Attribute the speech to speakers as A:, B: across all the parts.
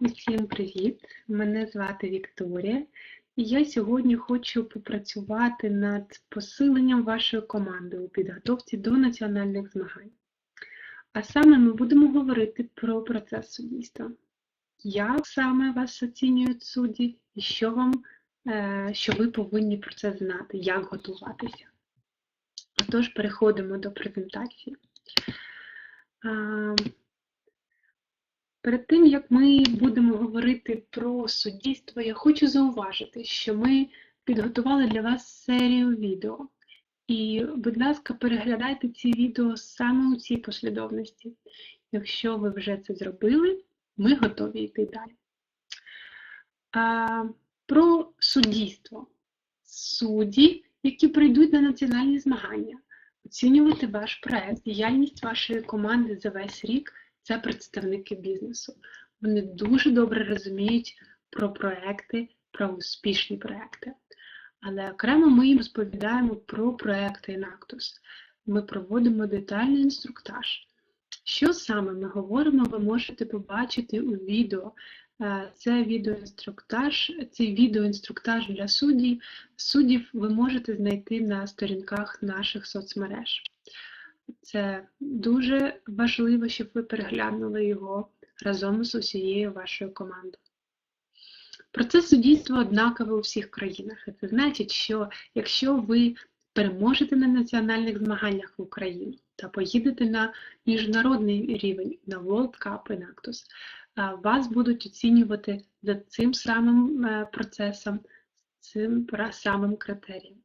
A: Усім привіт! Мене звати Вікторія, і я сьогодні хочу попрацювати над посиленням вашої команди у підготовці до національних змагань. А саме ми будемо говорити про процес суддівства. Як саме вас оцінюють судді і що вам, е, що ви повинні про це знати, як готуватися. Отож, переходимо до презентації. Перед тим, як ми будемо говорити про суддівство, я хочу зауважити, що ми підготували для вас серію відео. І, будь ласка, переглядайте ці відео саме у цій послідовності. Якщо ви вже це зробили, ми готові йти далі. А, Про суддівство. Судді, які прийдуть на національні змагання, оцінювати ваш проект, діяльність вашої команди за весь рік це представники бізнесу. Вони дуже добре розуміють про проекти, про успішні проекти. Але окремо ми їм розповідаємо про проекти Inactus. Ми проводимо детальний інструктаж. Що саме ми говоримо, ви можете побачити у відео. Е, це відеоінструктаж, цей відеоінструктаж для суддів. Суддів ви можете знайти на сторінках наших соцмереж. Це дуже важливо, щоб ви переглянули його разом з усією вашою командою. Процес суддівства однаковий у всіх країнах. І це значить, що якщо ви переможете на національних змаганнях в Україні та поїдете на міжнародний рівень, на World Cup Inactus, вас будуть оцінювати за цим самим е, процесом, цим самим критерієм.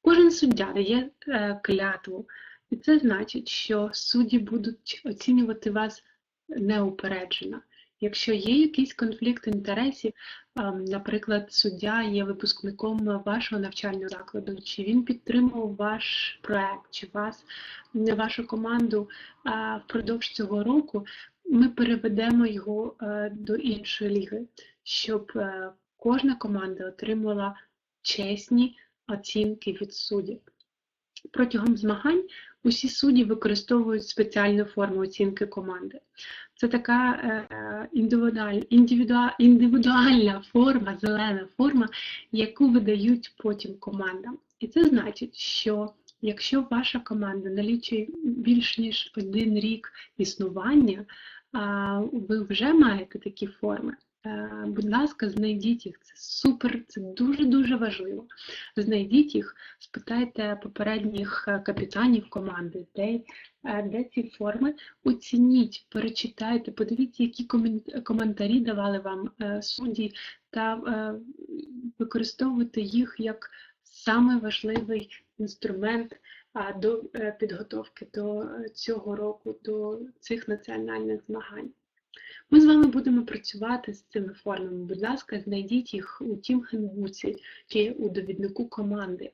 A: Кожен суддя дає е, клятву і це значить, що судді будуть оцінювати вас неупереджено. Якщо є якийсь конфлікт інтересів, наприклад, суддя є випускником вашого навчального закладу, чи він підтримував ваш проект, чи вас, вашу команду впродовж цього року, ми переведемо його до іншої ліги, щоб е, кожна команда отримала чесні оцінки від суддів. Протягом змагань усі судді використовують спеціальну форму оцінки команди. Це така е, індивідуальна форма, зелена форма, яку видають потім командам. І це значить, що якщо ваша команда налічує більш ніж один рік існування, ви вже маєте такі форми. Е, будь ласка, знайдіть їх, це супер, це дуже-дуже важливо. Знайдіть їх, спитайте попередніх е, капітанів команди, де е, де ці форми, оцініть, перечитайте, подивіться, які коментарі давали вам судді, та використовуйте їх як самий важливий інструмент до підготовки до цього року, до цих національних змагань. Ми з вами будемо працювати з цими формами. Будь ласка, знайдіть їх у тім хендбуці чи у довіднику команди.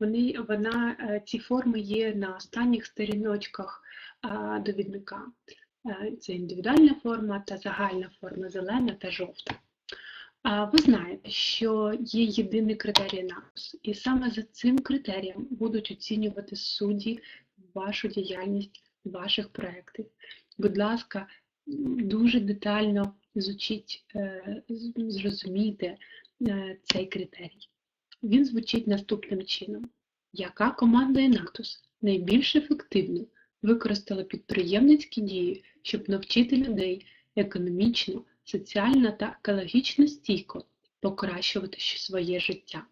A: Вони, вона, е, Ці форми є на останніх сторіночках довідника. Е, це індивідуальна форма та загальна форма, зелена та жовта. Ви знаєте, що є єдиний критерій напис, і саме за цим критерієм будуть оцінювати судді вашу діяльність ваших проєктів. Будь ласка, дуже детально зучіть, е, зрозумійте е, цей критерій. Він звучить наступним чином. Яка команда Енатус найбільш ефективно використала підприємницькі дії, щоб навчити людей економічно, соціально та екологічно стійко покращувати своє життя?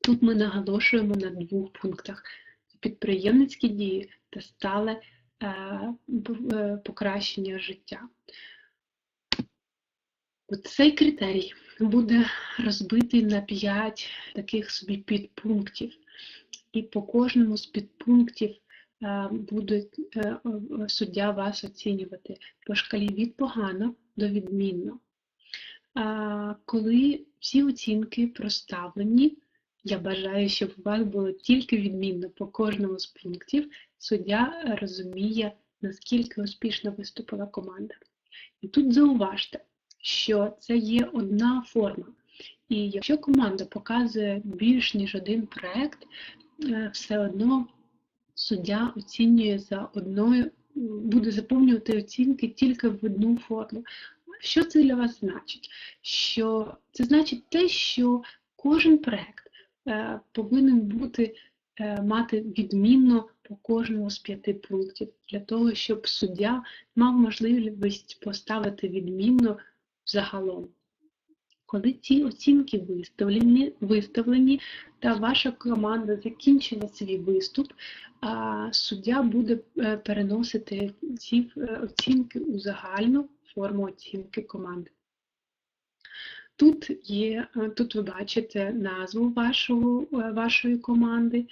A: Тут ми наголошуємо на двох пунктах: підприємницькі дії та стале покращення життя. Цей критерій буде розбитий на 5 таких собі підпунктів, і по кожному з підпунктів е, буде суддя вас оцінювати по шкалі від погано до відмінно. Коли всі оцінки проставлені, я бажаю, щоб у вас було тільки відмінно по кожному з пунктів, суддя розуміє, наскільки успішно виступила команда. І тут зауважте, що це є одна форма. І якщо команда показує більш ніж один проєкт, е, все одно суддя оцінює за одною, буде заповнювати оцінки тільки в одну форму. що це для вас значить? Що Це значить те, що кожен проект е, повинен бути, е, мати відмінно по кожному з п'яти пунктів, для того, щоб суддя мав можливість поставити відмінно загалом. Коли ці оцінки виставлені, виставлені та ваша команда закінчила свій виступ, суддя буде е, переносити ці е, оцінки у загальну форму оцінки команди. Тут є, е, тут ви бачите назву вашого, вашої команди,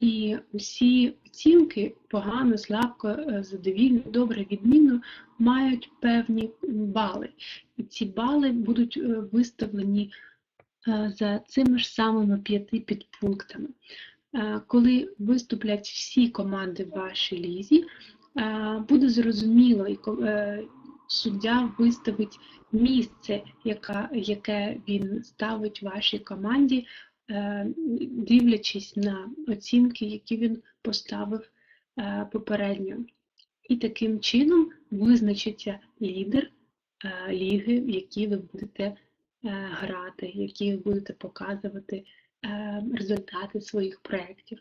A: і усі оцінки погано, слабко, задовільно, добре, відмінно мають певні бали. І ці бали будуть виставлені за цими ж самими п'яти підпунктами. Е, коли виступлять всі команди в вашій лізі, е, буде зрозуміло, і е, суддя виставить місце, яке він ставить вашій команді, дивлячись на оцінки, які він поставив попередньо. І таким чином визначиться лідер ліги, в якій ви будете грати, які ви будете показувати Е, результати своїх проєктів.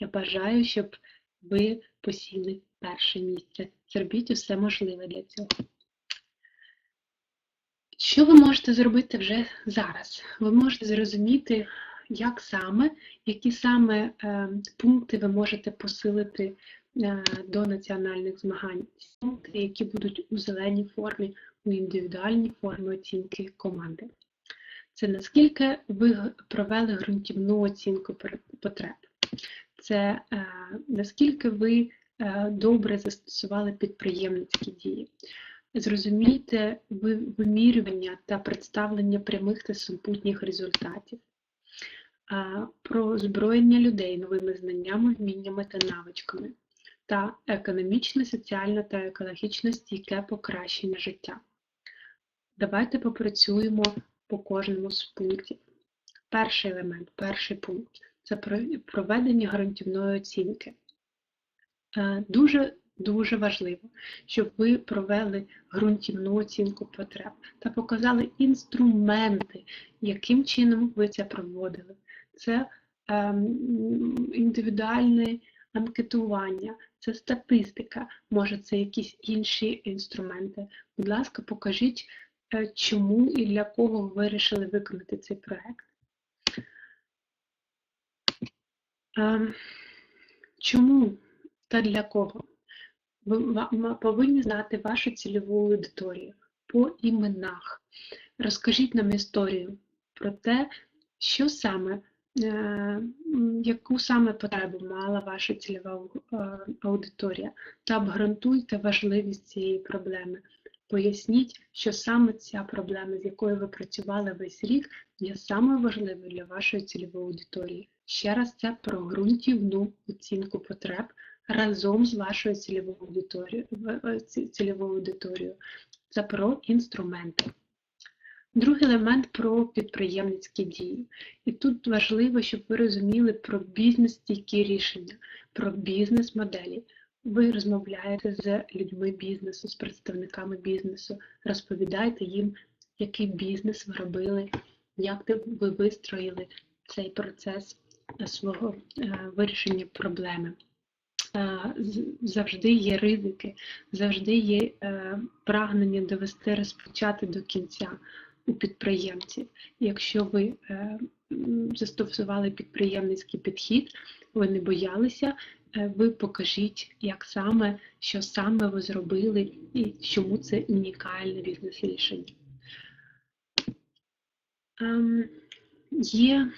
A: Я бажаю, щоб ви посіли перше місце. Зробіть усе можливе для цього. Що ви можете зробити вже зараз? Ви можете зрозуміти, як саме, які саме е, пункти ви можете посилити е, до національних змагань. Пункти, які будуть у зеленій формі, у індивідуальній формі оцінки команди це наскільки ви провели ґрунтівну оцінку потреб. Це е, наскільки ви е, добре застосували підприємницькі дії. Зрозумійте вимірювання та представлення прямих та супутніх результатів, про озброєння людей новими знаннями, вміннями та навичками, та економічне, соціальне та екологічно стійке покращення життя. Давайте попрацюємо по кожному з пунктів. Перший елемент, перший пункт це проведення гарантівної оцінки. Е, дуже дуже важливо, щоб ви провели ґрунтівну оцінку потреб та показали інструменти, яким чином ви це проводили. Це ем, індивідуальне анкетування, це статистика, може це якісь інші інструменти. Будь ласка, покажіть Е, чому і для кого ви вирішили виконати цей проєкт. Ем, чому та для кого? Ви повинні знати вашу цільову аудиторію по іменах. Розкажіть нам історію про те, що саме, яку саме потребу мала ваша цільова е, аудиторія, та обґрунтуйте важливість цієї проблеми. Поясніть, що саме ця проблема, з якою ви працювали весь рік, є самою важливою для вашої цільової аудиторії. Ще раз це про ґрунтівну оцінку потреб разом з вашою цільовою аудиторією. Це про інструменти. Другий елемент про підприємницькі дії. І тут важливо, щоб ви розуміли про бізнес-стійкі рішення, про бізнес-моделі. Ви розмовляєте з людьми бізнесу, з представниками бізнесу, розповідаєте їм, який бізнес ви робили, як ви вистроїли цей процес е, свого е, вирішення проблеми. Е, завжди є ризики, завжди є прагнення довести розпочати до кінця у підприємців. Якщо ви застосували підприємницький підхід, ви не боялися Е, ви покажіть, як саме, що саме ви зробили і чому це унікальне бізнес-рішення. Ем, є,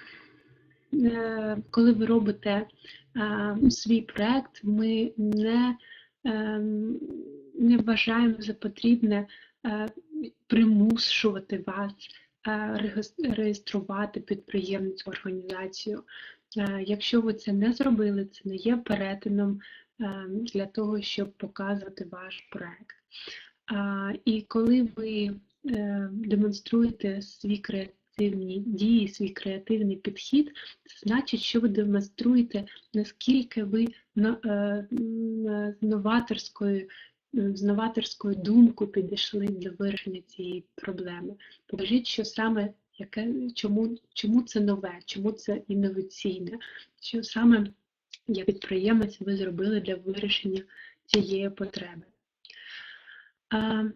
A: е, коли ви робите е, свій проєкт, ми не ем, не вважаємо за потрібне примушувати вас реєструвати підприємницьку організацію. Е, якщо ви це не зробили, це не є перетином е, для того, щоб показувати ваш проект. І коли ви е, демонструєте свій креативні дії, свій креативний підхід, це значить, що ви демонструєте, наскільки ви новаторською з новаторською думкою підійшли до вирішення цієї проблеми. Покажіть, що саме яке, чому, чому це нове, чому це інноваційне, що саме як підприємець ви зробили для вирішення цієї потреби.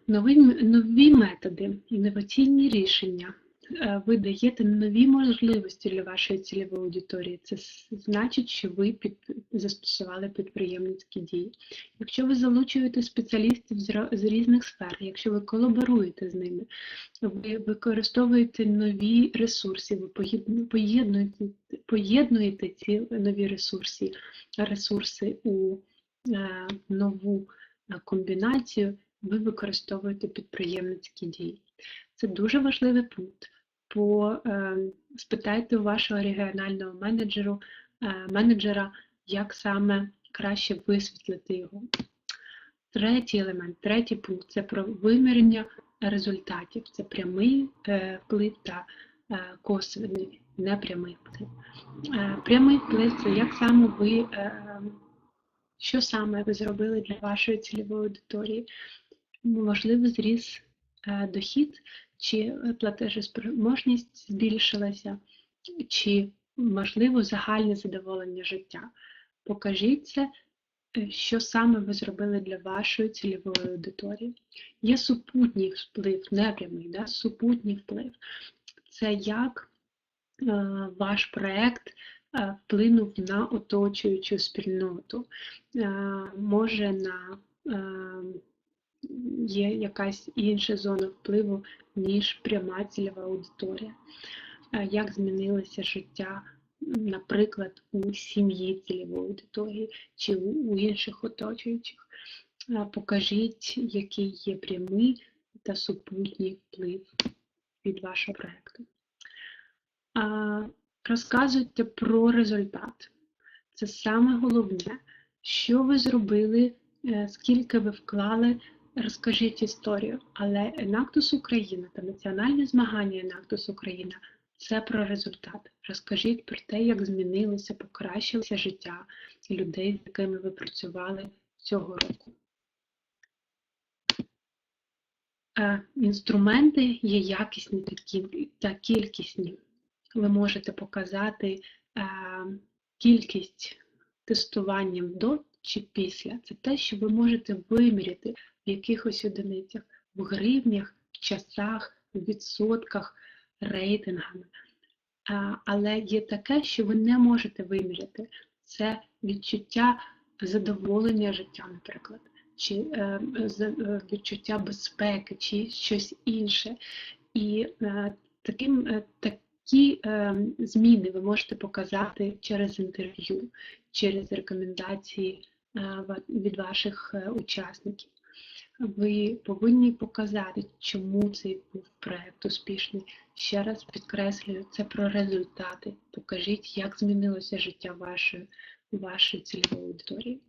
A: Нові, нові методи, інноваційні рішення. Е, Ви даєте нові можливості для вашої цільової аудиторії. Це значить, що ви під, застосували підприємницькі дії. Якщо ви залучуєте спеціалістів з, різних сфер, якщо ви колаборуєте з ними, ви використовуєте нові ресурси, ви поєдну- поєднуєте, поєднуєте ці нові ресурси, ресурси у е, нову е, комбінацію, ви використовуєте підприємницькі дії. Це дуже важливий пункт. По, е, спитайте у вашого регіонального менеджеру, е, менеджера, як саме краще висвітлити його. Третій елемент, третій пункт це про вимірення результатів. Це прямий е, вплив та косвений, непрямий вплив. Прямий вплив це як саме ви, що саме ви зробили для вашої цільової аудиторії. Можливо, зріс дохід, чи платежеспроможність збільшилася, чи, можливо, загальне задоволення життя. Покажіть це, е, що саме ви зробили для вашої цільової аудиторії. Є супутній вплив, непрямий, да? супутній вплив. Це як е, ваш проєкт е, вплинув на оточуючу спільноту, е, може на е, є якась інша зона впливу, ніж пряма цільова аудиторія. Як змінилося життя, наприклад, у сім'ї цільової аудиторії чи у інших оточуючих. Покажіть, який є прямий та супутній вплив від вашого проєкту. Розказуйте про результат. Це саме головне, що ви зробили, е, скільки ви вклали, розкажіть історію. Але Енактус Україна та національні змагання Енактус Україна це про результат. Розкажіть про те, як змінилося, покращилося життя людей, з якими ви працювали цього року. Е, Інструменти є якісні та кількісні. Ви можете показати е, кількість тестуванням до чи після. Це те, що ви можете виміряти в якихось одиницях, в гривнях, в часах, в відсотках, рейтингами. Але є таке, що ви не можете виміряти. Це відчуття задоволення життя, наприклад, чи е, е, відчуття безпеки, чи щось інше. І е, таким, такі зміни ви можете показати через інтерв'ю, через рекомендації від ваших учасників. Ви повинні показати, чому цей був проект успішний. Ще раз підкреслюю, це про результати. Покажіть, як змінилося життя вашої, вашої цільової аудиторії.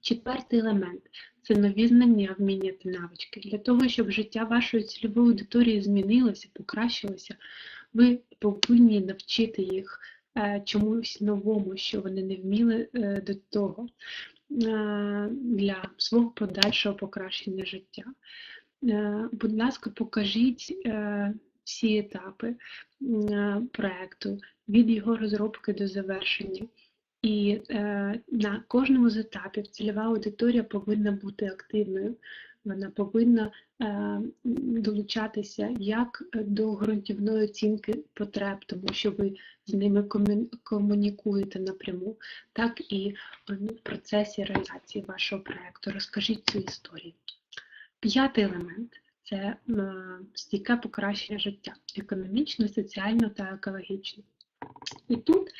A: Четвертий елемент це нові знання, вміння та навички. Для того, щоб життя вашої цільової аудиторії змінилося, покращилося, ви повинні навчити їх е, чомусь новому, що вони не вміли е, до того для свого подальшого покращення життя. Е, Будь ласка, покажіть е, всі етапи е, проекту від його розробки до завершення. І е, на кожному з етапів цільова аудиторія повинна бути активною. Вона повинна е, долучатися як до ґрунтівної оцінки потреб, тому що ви з ними комунікуєте напряму, так і в процесі реалізації вашого проекту. Розкажіть цю історію. П'ятий елемент це стійке покращення життя економічно, соціально та екологічно. І тут,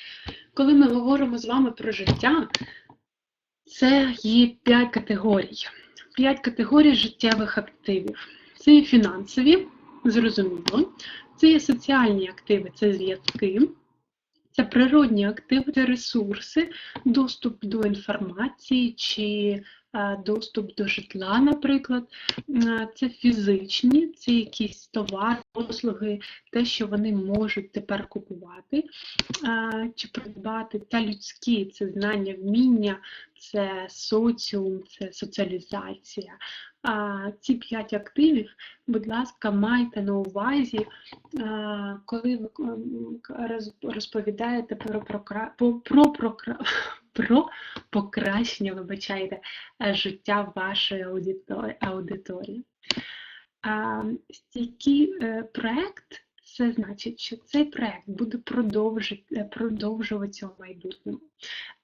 A: коли ми говоримо з вами про життя, це є п'ять категорій. П'ять категорій життєвих активів. Це є фінансові, зрозуміло, це є соціальні активи, це зв'язки, це природні активи, це ресурси, доступ до інформації чи доступ до житла, наприклад. Е, Це фізичні, це якісь товари, послуги, те, що вони можуть тепер купувати е, чи придбати, та людські це знання, вміння, це соціум, це соціалізація. А ці п'ять активів, будь ласка, майте на увазі, коли ви розповідаєте про, прокра- про, прокра- про покращення, вибачайте, життя вашої аудиторії. Стійкий е, проект це значить, що цей проект буде продовжуватися в майбутньому.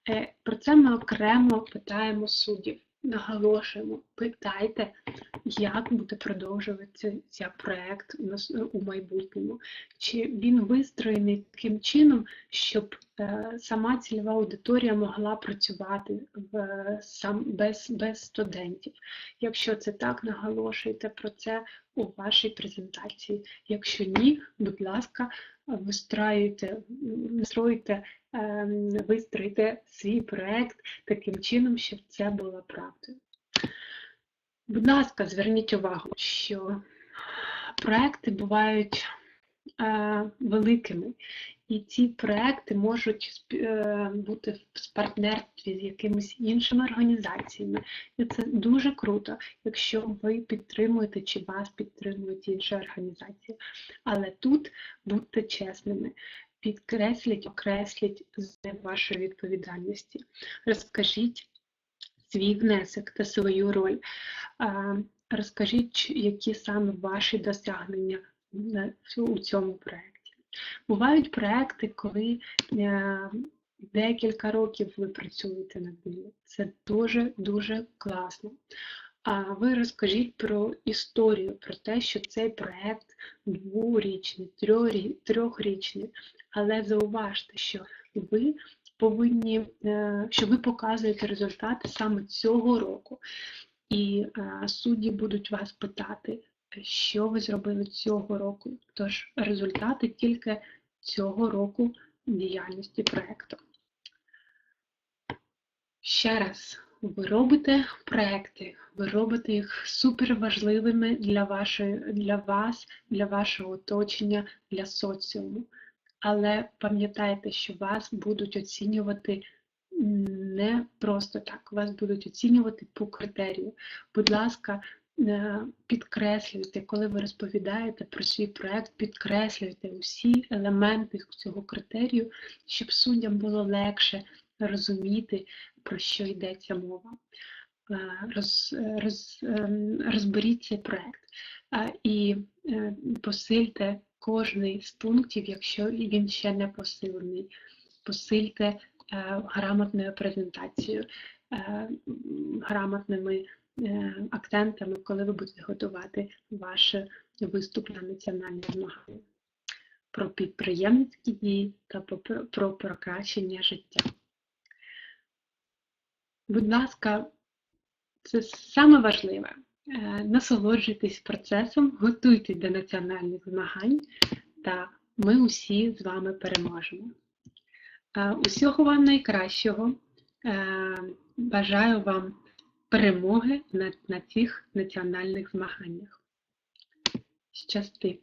A: Е, Про це ми окремо питаємо суддів. Наголошуємо, питайте, як буде продовжуватися проект у нас е, у майбутньому, чи він вистроєний таким чином, щоб е, сама цільова аудиторія могла працювати в, сам, без, без студентів. Якщо це так, наголошуйте про це у вашій презентації. Якщо ні, будь ласка, вистраюйте, настроїте, вистройте вистроїте свій проект таким чином, щоб це було правдою. Будь ласка, зверніть увагу, що проекти бувають е, великими, і ці проекти можуть е, бути в партнерстві з якимись іншими організаціями. І це дуже круто, якщо ви підтримуєте чи вас підтримують інші організації. Але тут будьте чесними. Підкресліть, окресліть з вашої відповідальності. Розкажіть свій внесок та свою роль. Розкажіть, які саме ваші досягнення у цьому проєкті. Бувають проекти, коли е, декілька років ви працюєте над ними. Це дуже-дуже класно. А ви розкажіть про історію, про те, що цей проект дворічний, трьохрічний, але зауважте, що ви повинні, е, що ви показуєте результати саме цього року. І е, судді будуть вас питати, що ви зробили цього року. Тож результати тільки цього року діяльності проєкту. Ще раз, ви робите проекти, ви робите їх суперважливими для, вашої, для вас, для вашого оточення, для соціуму. Але пам'ятайте, що вас будуть оцінювати не просто так, вас будуть оцінювати по критерію. Будь ласка, підкреслюйте, коли ви розповідаєте про свій проект, підкреслюйте усі елементи цього критерію, щоб суддям було легше розуміти, про що йдеться мова. Е, Роз, роз, ем, розберіть цей проект е, і е, посильте кожний з пунктів, якщо він ще не посилений. Посильте е, грамотною презентацією, е, грамотними е, акцентами, коли ви будете готувати ваш виступ на національне змагання. Про підприємницькі дії та про- про покращення життя. Будь ласка, це саме важливе. Е, Насолоджуйтесь процесом, готуйтесь до національних змагань, та ми усі з вами переможемо. Е, Усього вам найкращого. Е, Бажаю вам перемоги на, на цих національних змаганнях. Щасти!